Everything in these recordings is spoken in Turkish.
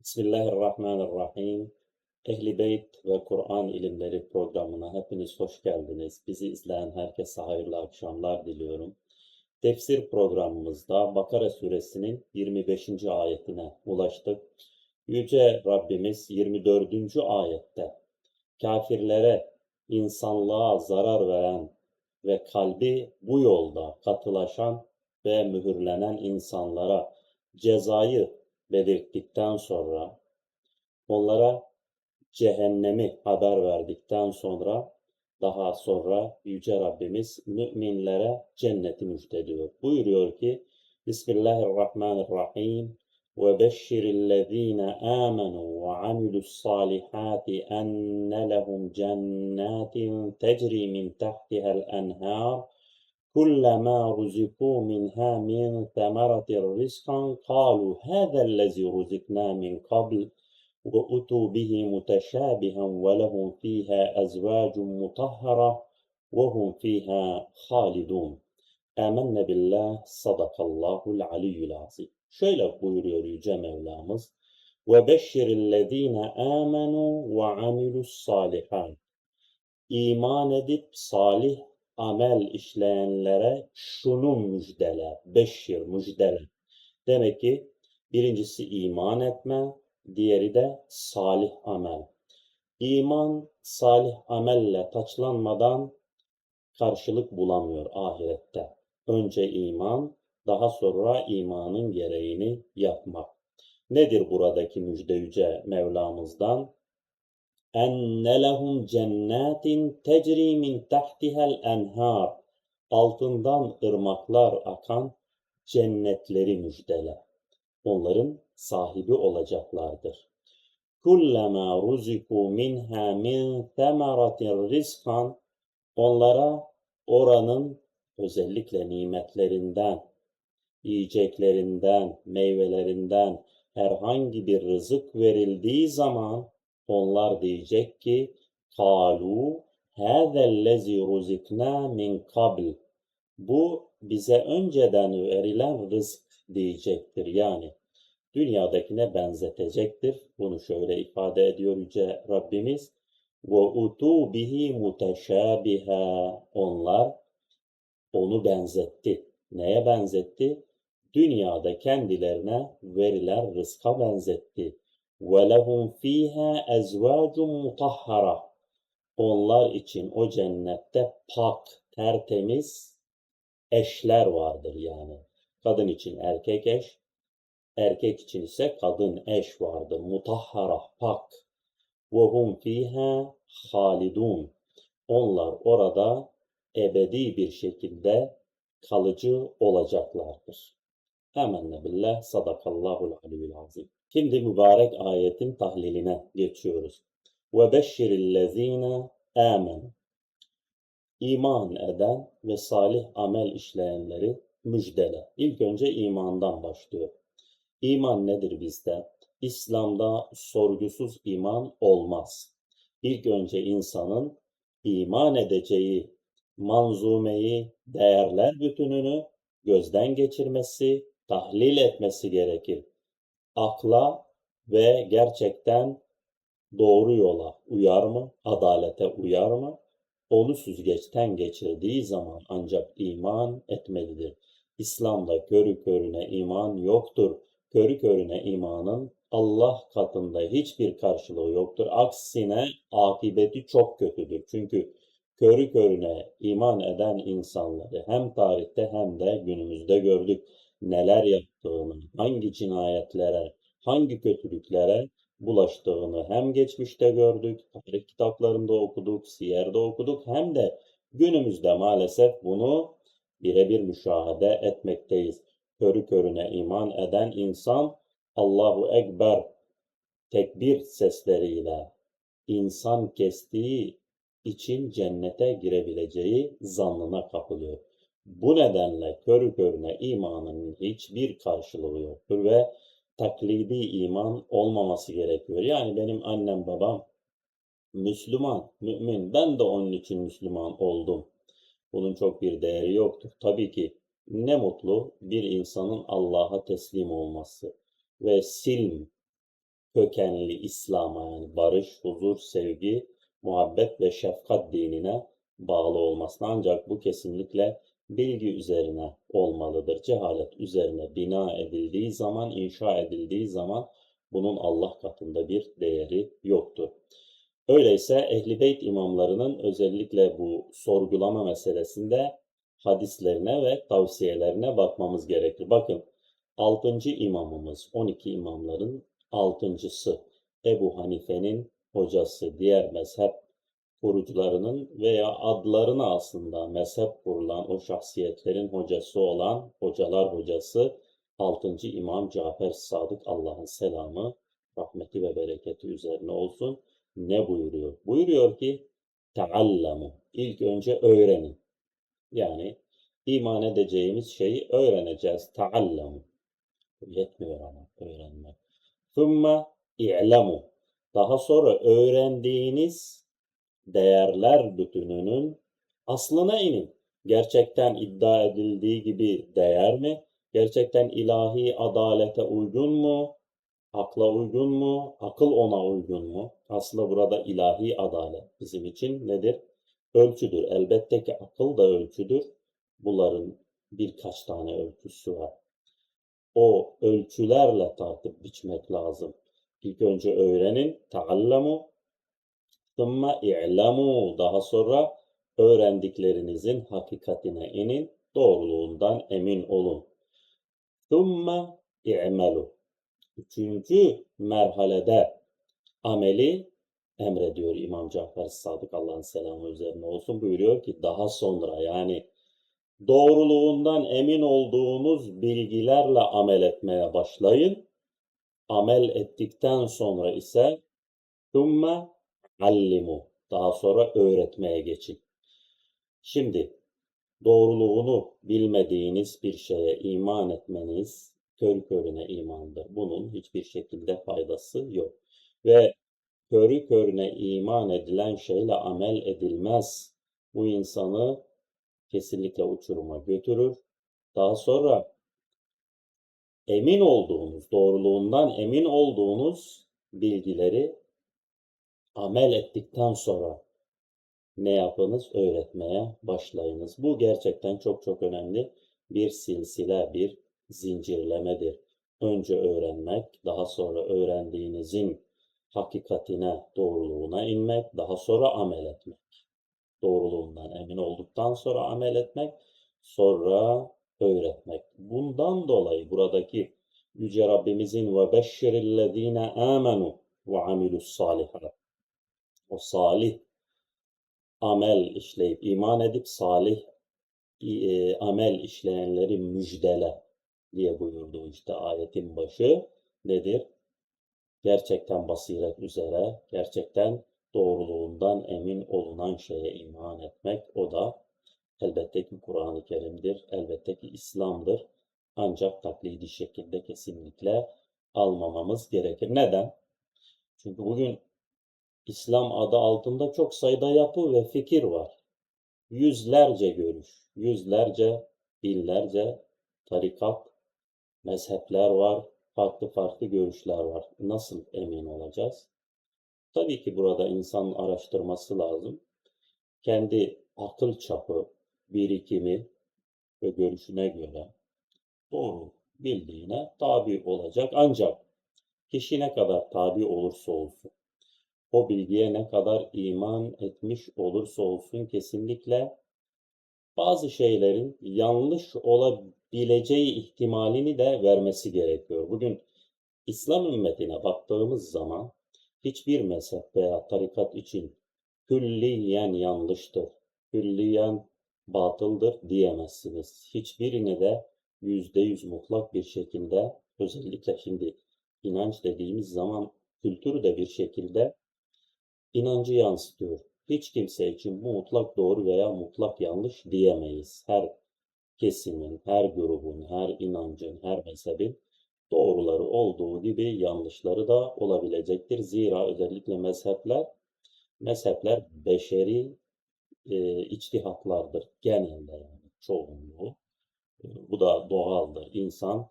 Bismillahirrahmanirrahim. Ehli Beyt ve Kur'an ilimleri programına hepiniz hoş geldiniz. Bizi izleyen herkese hayırlı akşamlar diliyorum. Tefsir programımızda Bakara suresinin 25. ayetine ulaştık. Yüce Rabbimiz 24. ayette kafirlere, insanlığa zarar veren ve kalbi bu yolda katılaşan ve mühürlenen insanlara cezayı belirttikten sonra onlara cehennemi haber verdikten sonra daha sonra Yüce Rabbimiz müminlere cenneti müjdeliyor. Buyuruyor ki Bismillahirrahmanirrahim ve beşşirillezine amenu ve amilussalihati enne lehum cennetin tecri min tahtihal enhar كلما رزقوا منها من ثمرة رزقا قالوا هذا الذي رزقنا من قبل وأتوا به متشابها ولهم فيها أزواج مطهرة وهم فيها خالدون. آمنا بالله صدق الله العلي العظيم. buyuruyor Yüce Mevlamız وَبَشِّرِ الَّذ۪ينَ آمَنُوا وَعَمِلُوا الصَّالِحَاتِ. İman edip salih amel işleyenlere şunu müjdele, beşir müjdele. Demek ki birincisi iman etme, diğeri de salih amel. İman salih amelle taçlanmadan karşılık bulamıyor ahirette. Önce iman, daha sonra imanın gereğini yapmak. Nedir buradaki müjde yüce Mevlamızdan? Enne lehum cennetin tecri min tahtihel enhar altından ırmaklar akan cennetleri müjdele. Onların sahibi olacaklardır. Kullama ruziku minha min semeratin rizkan onlara oranın özellikle nimetlerinden, yiyeceklerinden, meyvelerinden herhangi bir rızık verildiği zaman onlar diyecek ki kalu hâzellezî ruziknâ min kabl bu bize önceden verilen rızk diyecektir. Yani dünyadakine benzetecektir. Bunu şöyle ifade ediyor Yüce Rabbimiz. Ve utu bihi muteşabiha onlar onu benzetti. Neye benzetti? Dünyada kendilerine verilen rızka benzetti. وَلَهُمْ ف۪يهَا اَزْوَاجٌ مُطَهَّرَةٌ Onlar için o cennette pak, tertemiz eşler vardır yani. Kadın için erkek eş, erkek için ise kadın eş vardır. Mutahhara, pak. وَهُمْ ف۪يهَا halidun. Onlar orada ebedi bir şekilde kalıcı olacaklardır. Hemen billah sadakallahul aliyyul azim. Şimdi mübarek ayetin tahliline geçiyoruz. Ve beşşirillezine amen. İman eden ve salih amel işleyenleri müjdele. İlk önce imandan başlıyor. İman nedir bizde? İslam'da sorgusuz iman olmaz. İlk önce insanın iman edeceği manzumeyi, değerler bütününü gözden geçirmesi, tahlil etmesi gerekir akla ve gerçekten doğru yola uyar mı, adalete uyar mı? Onu süzgeçten geçirdiği zaman ancak iman etmelidir. İslam'da körü körüne iman yoktur. Körü körüne imanın Allah katında hiçbir karşılığı yoktur. Aksine akıbeti çok kötüdür. Çünkü körü körüne iman eden insanları hem tarihte hem de günümüzde gördük neler yaptığını, hangi cinayetlere, hangi kötülüklere bulaştığını hem geçmişte gördük, tarih kitaplarında okuduk, siyerde okuduk hem de günümüzde maalesef bunu birebir müşahede etmekteyiz. Körü körüne iman eden insan Allahu Ekber tekbir sesleriyle insan kestiği için cennete girebileceği zannına kapılıyor. Bu nedenle körü körüne imanın hiçbir karşılığı yoktur ve taklidi iman olmaması gerekiyor. Yani benim annem babam Müslüman, mümin. Ben de onun için Müslüman oldum. Bunun çok bir değeri yoktur. Tabii ki ne mutlu bir insanın Allah'a teslim olması ve silm, kökenli İslam'a yani barış, huzur, sevgi, muhabbet ve şefkat dinine bağlı olmasına ancak bu kesinlikle bilgi üzerine olmalıdır. Cehalet üzerine bina edildiği zaman, inşa edildiği zaman bunun Allah katında bir değeri yoktur. Öyleyse Ehl-i Beyt imamlarının özellikle bu sorgulama meselesinde hadislerine ve tavsiyelerine bakmamız gerekir. Bakın 6. imamımız 12 imamların 6.sı Ebu Hanife'nin hocası diğer mezhep kurucularının veya adlarını aslında mezhep kurulan o şahsiyetlerin hocası olan hocalar hocası 6. İmam Cafer Sadık Allah'ın selamı, rahmeti ve bereketi üzerine olsun. Ne buyuruyor? Buyuruyor ki teallamu. İlk önce öğrenin. Yani iman edeceğimiz şeyi öğreneceğiz. Teallamu. Yetmiyor ama öğrenmek. Thumma i'lemu. Daha sonra öğrendiğiniz değerler bütününün aslına inin. Gerçekten iddia edildiği gibi değer mi? Gerçekten ilahi adalete uygun mu? Akla uygun mu? Akıl ona uygun mu? Aslında burada ilahi adalet bizim için nedir? Ölçüdür. Elbette ki akıl da ölçüdür. Bunların birkaç tane ölçüsü var. O ölçülerle tartıp biçmek lazım. İlk önce öğrenin, taallamu, thumma i'lamu. Daha sonra öğrendiklerinizin hakikatine inin, doğruluğundan emin olun. Thumma i'melu. Üçüncü merhalede ameli emrediyor İmam Cafer Sadık Allah'ın selamı üzerine olsun buyuruyor ki daha sonra yani doğruluğundan emin olduğunuz bilgilerle amel etmeye başlayın. Amel ettikten sonra ise ثُمَّ allimu. Daha sonra öğretmeye geçin. Şimdi doğruluğunu bilmediğiniz bir şeye iman etmeniz körü körüne imandır. Bunun hiçbir şekilde faydası yok. Ve körü körüne iman edilen şeyle amel edilmez. Bu insanı kesinlikle uçuruma götürür. Daha sonra emin olduğunuz, doğruluğundan emin olduğunuz bilgileri amel ettikten sonra ne yapınız? Öğretmeye başlayınız. Bu gerçekten çok çok önemli bir silsile, bir zincirlemedir. Önce öğrenmek, daha sonra öğrendiğinizin hakikatine, doğruluğuna inmek, daha sonra amel etmek. Doğruluğundan emin olduktan sonra amel etmek, sonra öğretmek. Bundan dolayı buradaki Yüce Rabbimizin ve beşşirillezine amenu ve amilus salihat. O salih amel işleyip, iman edip salih e, amel işleyenleri müjdele diye buyurdu işte ayetin başı nedir? Gerçekten basiret üzere, gerçekten doğruluğundan emin olunan şeye iman etmek o da elbette ki Kur'an-ı Kerim'dir, elbette ki İslam'dır. Ancak taklidi şekilde kesinlikle almamamız gerekir. Neden? Çünkü bugün İslam adı altında çok sayıda yapı ve fikir var. Yüzlerce görüş, yüzlerce, binlerce tarikat, mezhepler var, farklı farklı görüşler var. Nasıl emin olacağız? Tabii ki burada insanın araştırması lazım. Kendi akıl çapı, birikimi ve görüşüne göre doğru bildiğine tabi olacak. Ancak kişi ne kadar tabi olursa olsun, o bilgiye ne kadar iman etmiş olursa olsun kesinlikle bazı şeylerin yanlış olabileceği ihtimalini de vermesi gerekiyor. Bugün İslam ümmetine baktığımız zaman hiçbir mezhep veya tarikat için külliyen yanlıştır, külliyen batıldır diyemezsiniz. Hiçbirini de yüzde yüz mutlak bir şekilde özellikle şimdi inanç dediğimiz zaman kültürü de bir şekilde inancı yansıtıyor. Hiç kimse için bu mutlak doğru veya mutlak yanlış diyemeyiz. Her kesimin, her grubun, her inancın, her mezhebin doğruları olduğu gibi yanlışları da olabilecektir. Zira özellikle mezhepler, mezhepler beşeri e, içtihatlardır genelde yani çoğunluğu. E, bu da doğaldır. İnsan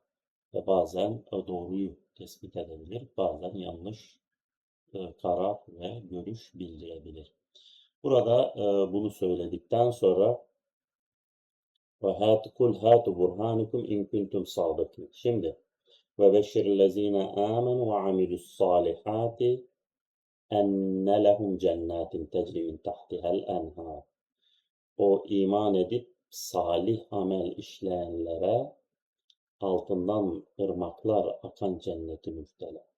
e, bazen doğruyu tespit edebilir. Bazen yanlış e, karar ve görüş bildirebilir. Burada e, bunu söyledikten sonra ve hâtu kul hâtu burhânukum in kuntum sâdıkîn. Şimdi ve beşşirillezîne âmenû ve amilussâlihâti enne lehum cennetin tecri min tahtihel enhâr. O iman edip salih amel işleyenlere altından ırmaklar akan cenneti müjdele.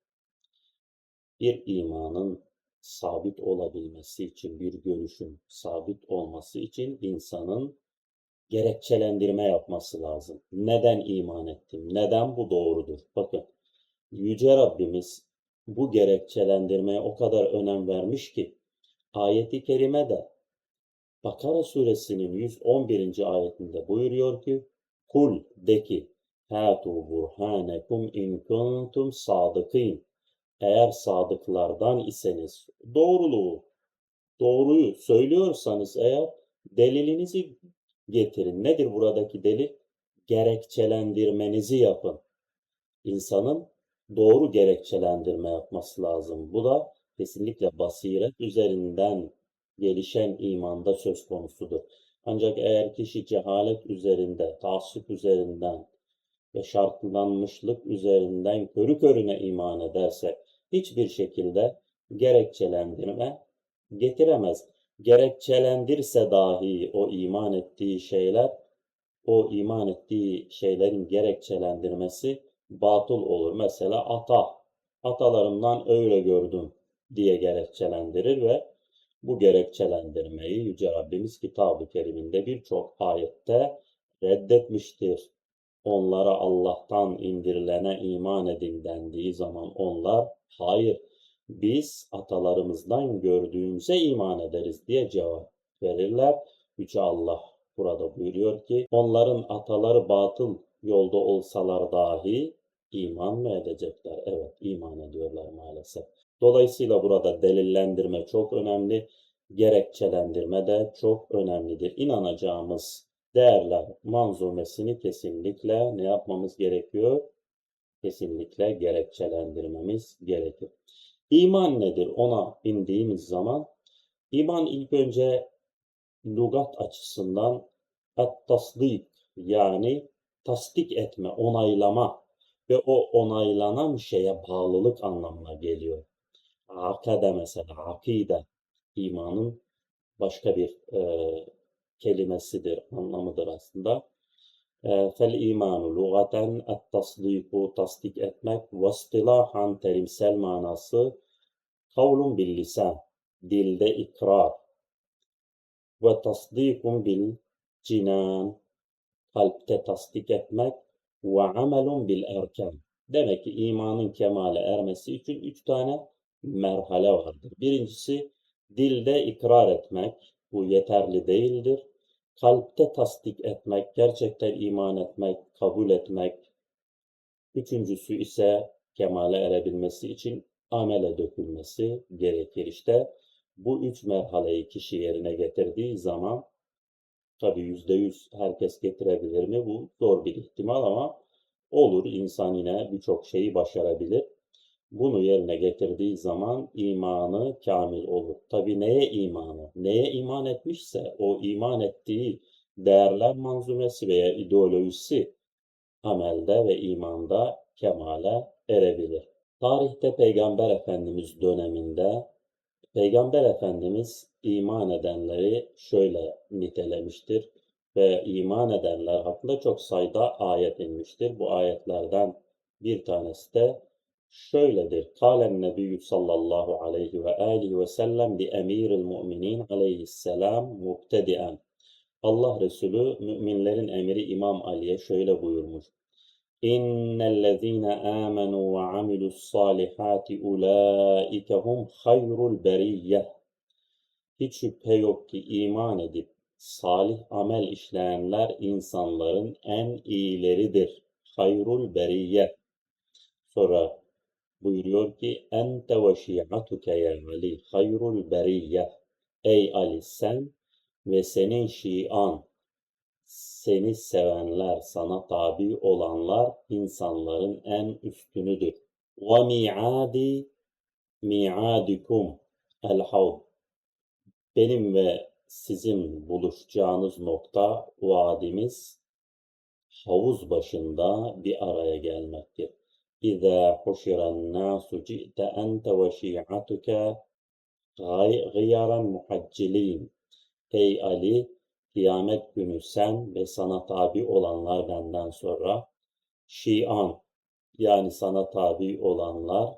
Bir imanın sabit olabilmesi için, bir görüşün sabit olması için insanın gerekçelendirme yapması lazım. Neden iman ettim? Neden bu doğrudur? Bakın, Yüce Rabbimiz bu gerekçelendirmeye o kadar önem vermiş ki, ayeti kerimede Bakara suresinin 111. ayetinde buyuruyor ki, Kul de ki, Hâtu burhanekum in kuntum sadıkîn. Eğer sadıklardan iseniz, doğruluğu, doğruyu söylüyorsanız eğer delilinizi getirin. Nedir buradaki delil? Gerekçelendirmenizi yapın. İnsanın doğru gerekçelendirme yapması lazım. Bu da kesinlikle basiret üzerinden gelişen imanda söz konusudur. Ancak eğer kişi cehalet üzerinde, taassup üzerinden ve şartlanmışlık üzerinden körü körüne iman ederse hiçbir şekilde gerekçelendirme getiremez. Gerekçelendirse dahi o iman ettiği şeyler, o iman ettiği şeylerin gerekçelendirmesi batıl olur. Mesela ata, atalarımdan öyle gördüm diye gerekçelendirir ve bu gerekçelendirmeyi Yüce Rabbimiz Kitab-ı Kerim'inde birçok ayette reddetmiştir. Onlara Allah'tan indirilene iman edin dendiği zaman onlar hayır biz atalarımızdan gördüğümüze iman ederiz diye cevap verirler. Yüce Allah burada buyuruyor ki onların ataları batıl yolda olsalar dahi iman mı edecekler? Evet iman ediyorlar maalesef. Dolayısıyla burada delillendirme çok önemli, gerekçelendirme de çok önemlidir. İnanacağımız değerler manzumesini kesinlikle ne yapmamız gerekiyor? Kesinlikle gerekçelendirmemiz gerekir. İman nedir? Ona indiğimiz zaman iman ilk önce lugat açısından et-tasdik yani tasdik etme, onaylama ve o onaylanan şeye bağlılık anlamına geliyor. Akade mesela, akide imanın başka bir e, kelimesidir, anlamıdır aslında. E, fel imanu lugaten et tasdiku tasdik etmek ve istilahan terimsel manası kavlun bil lisan dilde ikrar ve tasdikun bil cinan kalpte tasdik etmek ve amelun bil erkan. Demek ki imanın kemale ermesi için üç tane merhale vardır. Birincisi dilde ikrar etmek. Bu yeterli değildir. Kalpte tasdik etmek, gerçekten iman etmek, kabul etmek. Üçüncüsü ise kemale erebilmesi için amele dökülmesi gerekir. İşte bu üç merhaleyi kişi yerine getirdiği zaman tabii yüzde yüz herkes getirebilir mi? Bu zor bir ihtimal ama olur. İnsan yine birçok şeyi başarabilir. Bunu yerine getirdiği zaman imanı kamil olur. Tabi neye imanı? Neye iman etmişse o iman ettiği değerler manzumesi veya ideolojisi amelde ve imanda kemale erebilir. Tarihte Peygamber Efendimiz döneminde Peygamber Efendimiz iman edenleri şöyle nitelemiştir ve iman edenler hakkında çok sayıda ayet inmiştir. Bu ayetlerden bir tanesi de şöyledir. Kâlen nebiyyü sallallahu aleyhi ve aleyhi ve sellem li emiril mu'minin aleyhisselam muktedi'en. Allah Resulü müminlerin emiri İmam Ali'ye şöyle buyurmuş. İnnellezîne âmenû ve amilussâlihâti ulâike hum hayrul beriyyeh. Hiç şüphe yok ki iman edip salih amel işleyenler insanların en iyileridir. Hayrul beriyye. Sonra buyuruyor ki ente ve şi'atuke ya Ali hayrul beriyye. Ey Ali sen ve senin şian seni sevenler, sana tabi olanlar insanların en üstünüdür. Ve mi'adi mi'adikum el havd. Benim ve sizin buluşacağınız nokta vadimiz havuz başında bir araya gelmektir. Huşiran nasu ci'te ente ve şi'atuke gıyaran muhaccilin. Ey Ali, kıyamet günü sen ve sana tabi olanlar benden sonra şian yani sana tabi olanlar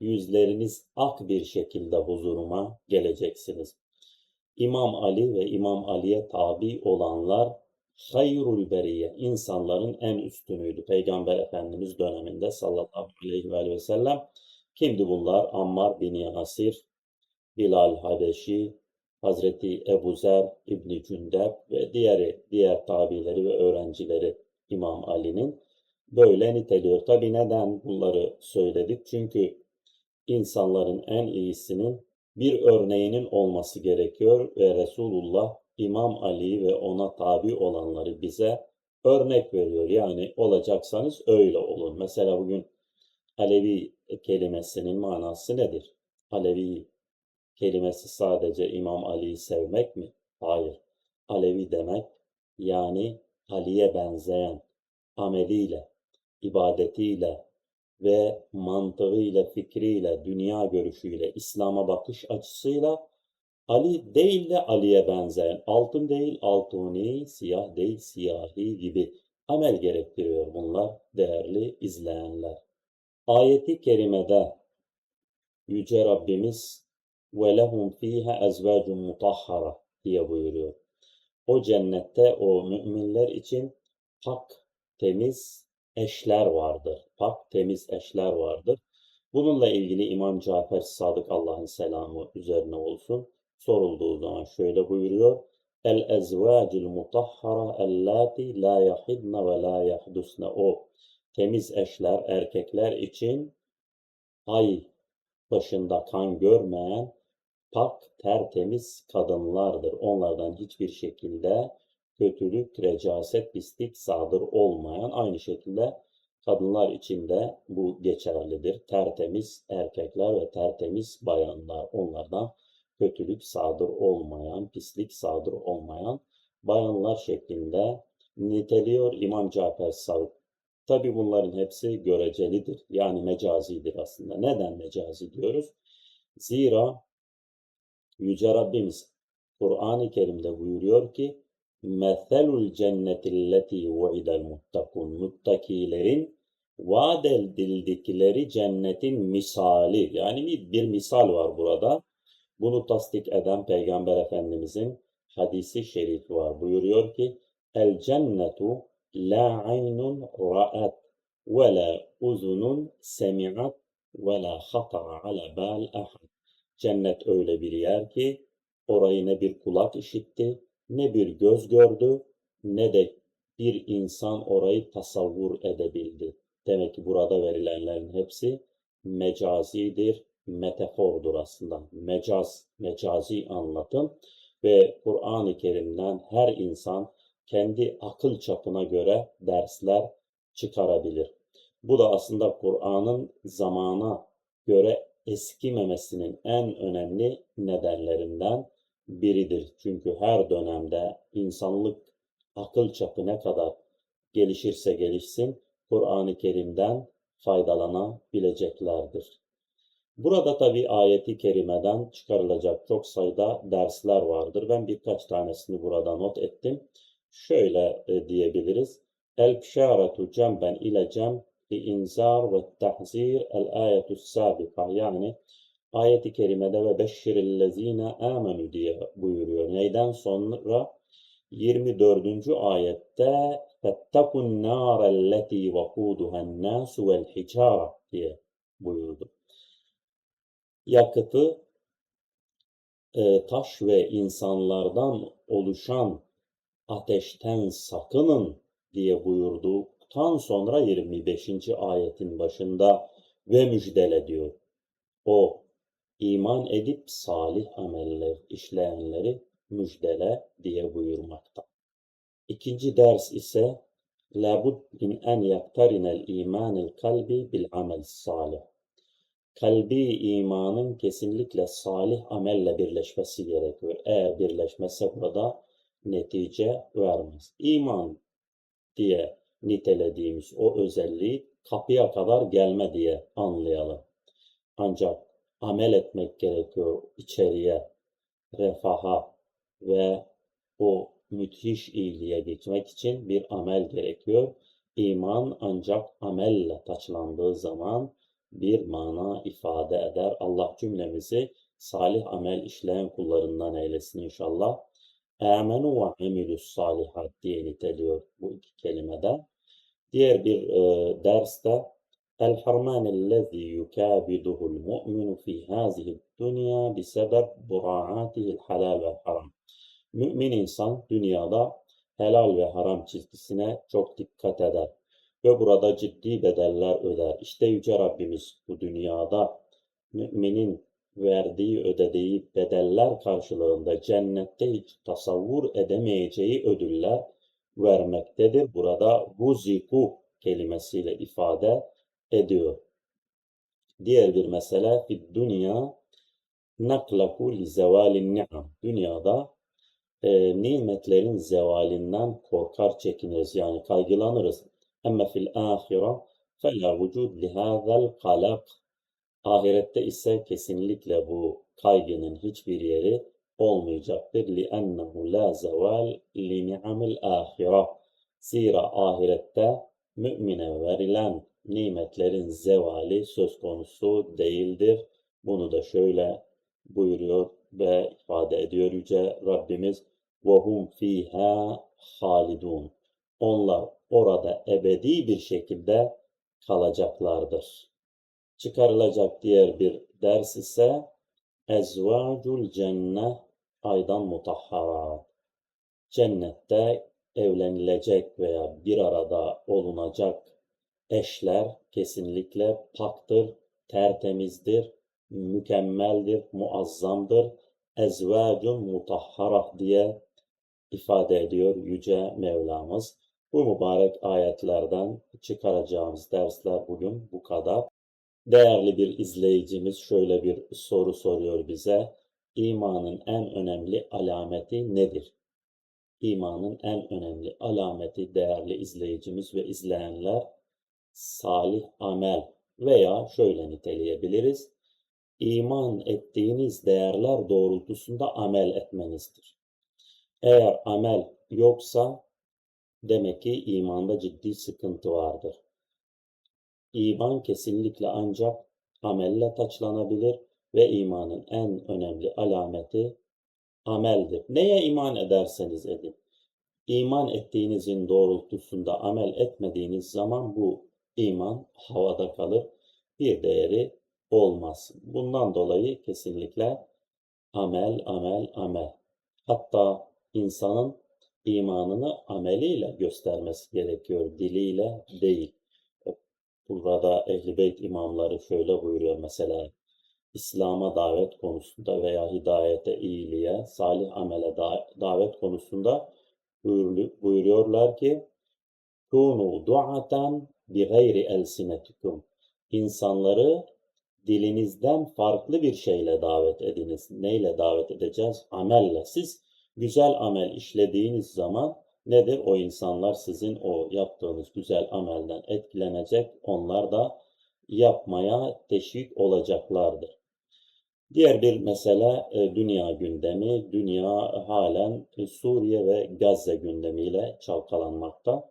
yüzleriniz ak bir şekilde huzuruma geleceksiniz. İmam Ali ve İmam Ali'ye tabi olanlar hayrul beriye, insanların en üstünüydü. Peygamber Efendimiz döneminde sallallahu aleyhi ve sellem. Kimdi bunlar? Ammar bin Yasir, Bilal Habeşi, Hazreti Ebu Zer İbni Cündep ve diğeri, diğer tabileri ve öğrencileri İmam Ali'nin böyle niteliyor. Tabi neden bunları söyledik? Çünkü insanların en iyisinin bir örneğinin olması gerekiyor ve Resulullah İmam Ali ve ona tabi olanları bize örnek veriyor. Yani olacaksanız öyle olun. Mesela bugün Alevi kelimesinin manası nedir? Alevi kelimesi sadece İmam Ali'yi sevmek mi? Hayır. Alevi demek yani Ali'ye benzeyen ameliyle, ibadetiyle ve mantığıyla, fikriyle, dünya görüşüyle, İslam'a bakış açısıyla Ali değil de Ali'ye benzeyen, altın değil altuni, siyah değil siyahi gibi amel gerektiriyor bunlar değerli izleyenler. Ayeti kerimede Yüce Rabbimiz ve lehum fiha ezvacun mutahhara diye buyuruyor. O cennette o müminler için pak temiz eşler vardır. Pak temiz eşler vardır. Bununla ilgili İmam Cafer Sadık Allah'ın selamı üzerine olsun sorulduğu zaman şöyle buyuruyor. El ezvacil mutahhara ellati la yahidna ve la yahdusna. O temiz eşler erkekler için ay başında kan görmeyen pak tertemiz kadınlardır. Onlardan hiçbir şekilde kötülük, recaset, pislik sadır olmayan aynı şekilde kadınlar için de bu geçerlidir. Tertemiz erkekler ve tertemiz bayanlar onlardan kötülük sadır olmayan, pislik sadır olmayan bayanlar şeklinde niteliyor İmam Cafer Saud. Tabi bunların hepsi görecelidir. Yani mecazidir aslında. Neden mecazi diyoruz? Zira Yüce Rabbimiz Kur'an-ı Kerim'de buyuruyor ki Meselul cennetilleti vu'idel muttakun Muttakilerin vaad edildikleri cennetin misali yani bir misal var burada. Bunu tasdik eden Peygamber Efendimizin hadisi şerifi var. Buyuruyor ki El cennetu la aynun ra'at ve la uzunun semi'at ve la hata'a ala bal ahad. Cennet öyle bir yer ki orayı ne bir kulak işitti, ne bir göz gördü, ne de bir insan orayı tasavvur edebildi. Demek ki burada verilenlerin hepsi mecazidir, metafordur aslında. Mecaz, mecazi anlatım ve Kur'an-ı Kerim'den her insan kendi akıl çapına göre dersler çıkarabilir. Bu da aslında Kur'an'ın zamana göre eskimemesinin en önemli nedenlerinden biridir. Çünkü her dönemde insanlık akıl çapı ne kadar gelişirse gelişsin Kur'an-ı Kerim'den faydalanabileceklerdir. Burada tabi ayeti kerimeden çıkarılacak çok sayıda dersler vardır. Ben birkaç tanesini burada not ettim. Şöyle e, diyebiliriz. El pşaratu cemben ile cem li inzar ve tahzir el ayetu sabika yani ayeti kerimede ve beşşirillezine amenu diye buyuruyor. Neyden sonra 24. ayette fettakun nârelleti vakuduhen nâsu vel hicara diye buyurdu. Yakıtı e, taş ve insanlardan oluşan ateşten sakının diye buyurduktan sonra 25. ayetin başında ve müjdele diyor. O iman edip salih ameller işleyenleri müjdele diye buyurmakta. İkinci ders ise min en yaktarinel imanil kalbi bil amel salih. Kalbi imanın kesinlikle salih amelle birleşmesi gerekiyor. Eğer birleşmezse burada netice vermez. İman diye nitelediğimiz o özelliği kapıya kadar gelme diye anlayalım. Ancak amel etmek gerekiyor içeriye, refaha ve o müthiş iyiliğe geçmek için bir amel gerekiyor. İman ancak amelle taçlandığı zaman bir mana ifade eder. Allah cümlemizi salih amel işleyen kullarından eylesin inşallah. Amenu ve amilus salihat diye niteliyor bu iki kelimede. Diğer bir e, derste El harman ellezî yukâbiduhul mu'minu fi fî hâzihi dünya bisebeb buraatihil halal ve haram. Mümin insan dünyada helal ve haram çizgisine çok dikkat eder ve burada ciddi bedeller öder. İşte Yüce Rabbimiz bu dünyada müminin verdiği, ödediği bedeller karşılığında cennette hiç tasavvur edemeyeceği ödüller vermektedir. Burada ruziku kelimesiyle ifade ediyor. Diğer bir mesele fid dünya naklaku li zevalin ni'am. Dünyada e, nimetlerin zevalinden korkar çekiniriz yani kaygılanırız. Ama fil ahire fela vücud li hâzel kalak. Ahirette ise kesinlikle bu kaygının hiçbir yeri olmayacaktır. لِأَنَّهُ لَا زَوَالْ لِنِعَمِ الْآخِرَةِ Zira ahirette mümine verilen nimetlerin zevali söz konusu değildir. Bunu da şöyle buyuruyor ve ifade ediyor Yüce Rabbimiz. وَهُمْ ف۪يهَا خَالِدُونَ Onlar orada ebedi bir şekilde kalacaklardır. Çıkarılacak diğer bir ders ise Ezvacul cennet aydan mutahharat. Cennette evlenilecek veya bir arada olunacak eşler kesinlikle paktır, tertemizdir, mükemmeldir, muazzamdır. Ezvacun mutahharah diye ifade ediyor Yüce Mevlamız. Bu mübarek ayetlerden çıkaracağımız dersler bugün bu kadar. Değerli bir izleyicimiz şöyle bir soru soruyor bize. İmanın en önemli alameti nedir? İmanın en önemli alameti değerli izleyicimiz ve izleyenler salih amel veya şöyle niteleyebiliriz. İman ettiğiniz değerler doğrultusunda amel etmenizdir. Eğer amel yoksa demek ki imanda ciddi sıkıntı vardır. İman kesinlikle ancak amelle taçlanabilir ve imanın en önemli alameti ameldir. Neye iman ederseniz edin. İman ettiğinizin doğrultusunda amel etmediğiniz zaman bu iman havada kalır. Bir değeri olmaz. Bundan dolayı kesinlikle amel, amel, amel. Hatta insanın imanını ameliyle göstermesi gerekiyor, diliyle değil. Burada Ehl-i Beyt imamları şöyle buyuruyor mesela, İslam'a davet konusunda veya hidayete, iyiliğe, salih amele da- davet konusunda buyuruyorlar ki, Kûnû du'aten bi gayri elsinetikum. İnsanları dilinizden farklı bir şeyle davet ediniz. Neyle davet edeceğiz? Amelle. Siz güzel amel işlediğiniz zaman nedir? O insanlar sizin o yaptığınız güzel amelden etkilenecek. Onlar da yapmaya teşvik olacaklardır. Diğer bir mesele e, dünya gündemi. Dünya halen e, Suriye ve Gazze gündemiyle çalkalanmakta.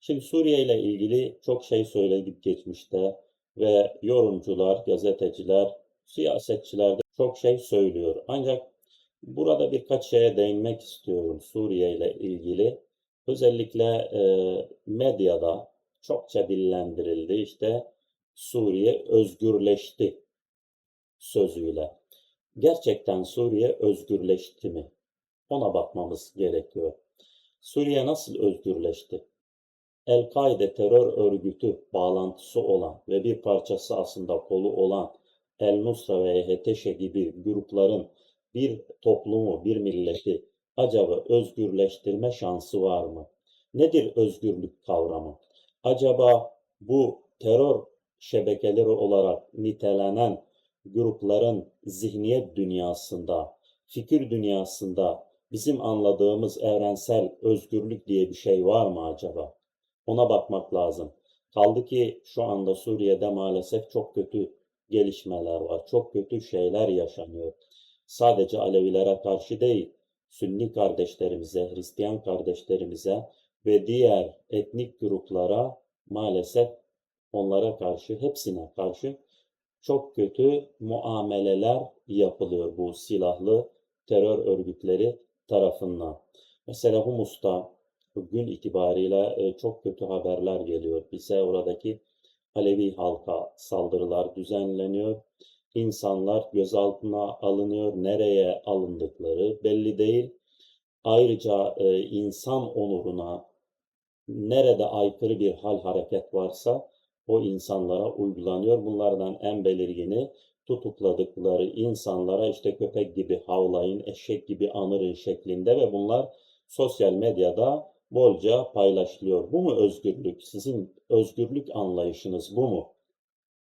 Şimdi Suriye ile ilgili çok şey söyledik geçmişte ve yorumcular, gazeteciler, siyasetçiler de çok şey söylüyor. Ancak burada birkaç şeye değinmek istiyorum Suriye ile ilgili. Özellikle e, medyada çokça dillendirildi. İşte Suriye özgürleşti sözüyle. Gerçekten Suriye özgürleşti mi? Ona bakmamız gerekiyor. Suriye nasıl özgürleşti? El-Kaide terör örgütü bağlantısı olan ve bir parçası aslında kolu olan El-Nusra ve HTŞ gibi grupların bir toplumu, bir milleti acaba özgürleştirme şansı var mı? Nedir özgürlük kavramı? Acaba bu terör şebekeleri olarak nitelenen grupların zihniyet dünyasında, fikir dünyasında bizim anladığımız evrensel özgürlük diye bir şey var mı acaba? Ona bakmak lazım. Kaldı ki şu anda Suriye'de maalesef çok kötü gelişmeler var. Çok kötü şeyler yaşanıyor. Sadece Alevilere karşı değil, Sünni kardeşlerimize, Hristiyan kardeşlerimize ve diğer etnik gruplara maalesef onlara karşı, hepsine karşı çok kötü muameleler yapılıyor bu silahlı terör örgütleri tarafından. Mesela Humus'ta gün itibariyle e, çok kötü haberler geliyor. Bize oradaki Alevi halka saldırılar düzenleniyor. İnsanlar gözaltına alınıyor. Nereye alındıkları belli değil. Ayrıca e, insan onuruna nerede aykırı bir hal hareket varsa o insanlara uygulanıyor. Bunlardan en belirgini tutukladıkları insanlara işte köpek gibi havlayın, eşek gibi anırın şeklinde ve bunlar sosyal medyada bolca paylaşılıyor. Bu mu özgürlük? Sizin özgürlük anlayışınız bu mu?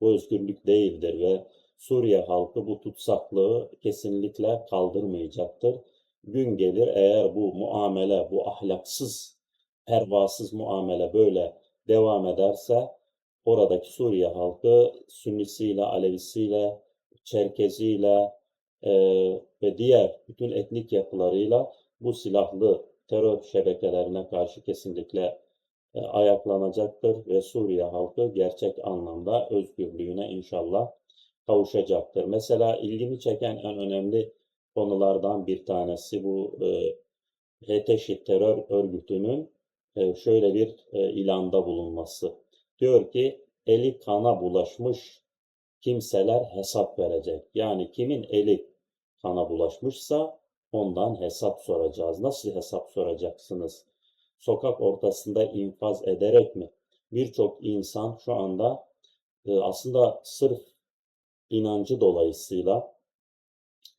Bu özgürlük değildir ve Suriye halkı bu tutsaklığı kesinlikle kaldırmayacaktır. Gün gelir eğer bu muamele, bu ahlaksız, pervasız muamele böyle devam ederse oradaki Suriye halkı Sünnisiyle, Alevisiyle, Çerkeziyle e, ve diğer bütün etnik yapılarıyla bu silahlı terör şebekelerine karşı kesinlikle e, ayaklanacaktır ve Suriye halkı gerçek anlamda özgürlüğüne inşallah kavuşacaktır. Mesela ilgimi çeken en önemli konulardan bir tanesi bu e, HTŞ terör örgütünün e, şöyle bir e, ilanda bulunması. Diyor ki eli kana bulaşmış kimseler hesap verecek. Yani kimin eli kana bulaşmışsa ondan hesap soracağız. Nasıl hesap soracaksınız? Sokak ortasında infaz ederek mi? Birçok insan şu anda e, aslında sırf inancı dolayısıyla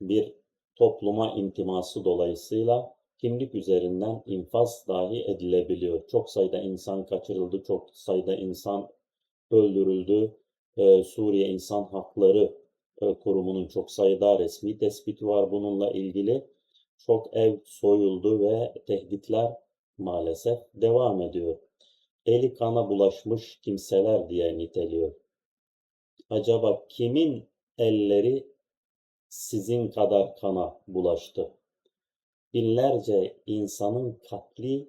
bir topluma intiması dolayısıyla kimlik üzerinden infaz dahi edilebiliyor. Çok sayıda insan kaçırıldı, çok sayıda insan öldürüldü. Ee, Suriye İnsan Hakları e, Kurumu'nun çok sayıda resmi tespiti var bununla ilgili. Çok ev soyuldu ve tehditler maalesef devam ediyor. Eli kana bulaşmış kimseler diye niteliyor. Acaba kimin elleri sizin kadar kana bulaştı? Binlerce insanın katli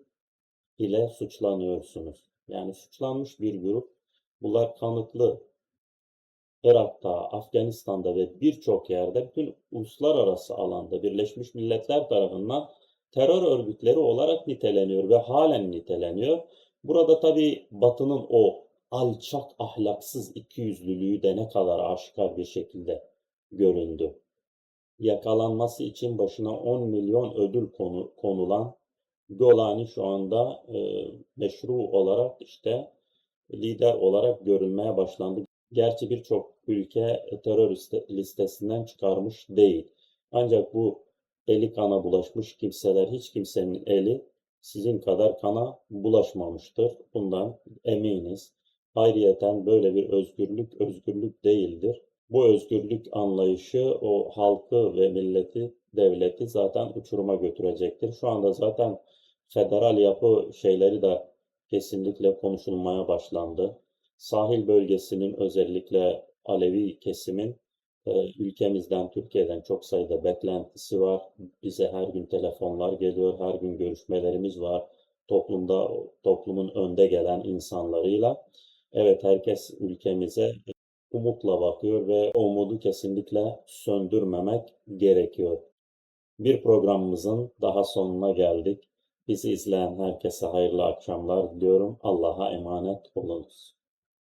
ile suçlanıyorsunuz. Yani suçlanmış bir grup. Bunlar kanıtlı. Irak'ta, Afganistan'da ve birçok yerde bütün uluslararası alanda Birleşmiş Milletler tarafından terör örgütleri olarak niteleniyor ve halen niteleniyor. Burada tabii Batı'nın o alçak, ahlaksız ikiyüzlülüğü de ne kadar aşikar bir şekilde göründü. Yakalanması için başına 10 milyon ödül konu, konulan Golani şu anda e, meşru olarak işte lider olarak görülmeye başlandı. Gerçi birçok ülke terör listesinden çıkarmış değil. Ancak bu eli kana bulaşmış kimseler hiç kimsenin eli sizin kadar kana bulaşmamıştır. Bundan eminiz. Ayrıyeten böyle bir özgürlük özgürlük değildir. Bu özgürlük anlayışı o halkı ve milleti, devleti zaten uçuruma götürecektir. Şu anda zaten federal yapı şeyleri de kesinlikle konuşulmaya başlandı. Sahil bölgesinin özellikle Alevi kesimin e, ülkemizden, Türkiye'den çok sayıda beklentisi var. Bize her gün telefonlar geliyor, her gün görüşmelerimiz var. Toplumda, toplumun önde gelen insanlarıyla. Evet herkes ülkemize umutla bakıyor ve o umudu kesinlikle söndürmemek gerekiyor. Bir programımızın daha sonuna geldik. Bizi izleyen herkese hayırlı akşamlar diliyorum. Allah'a emanet olunuz.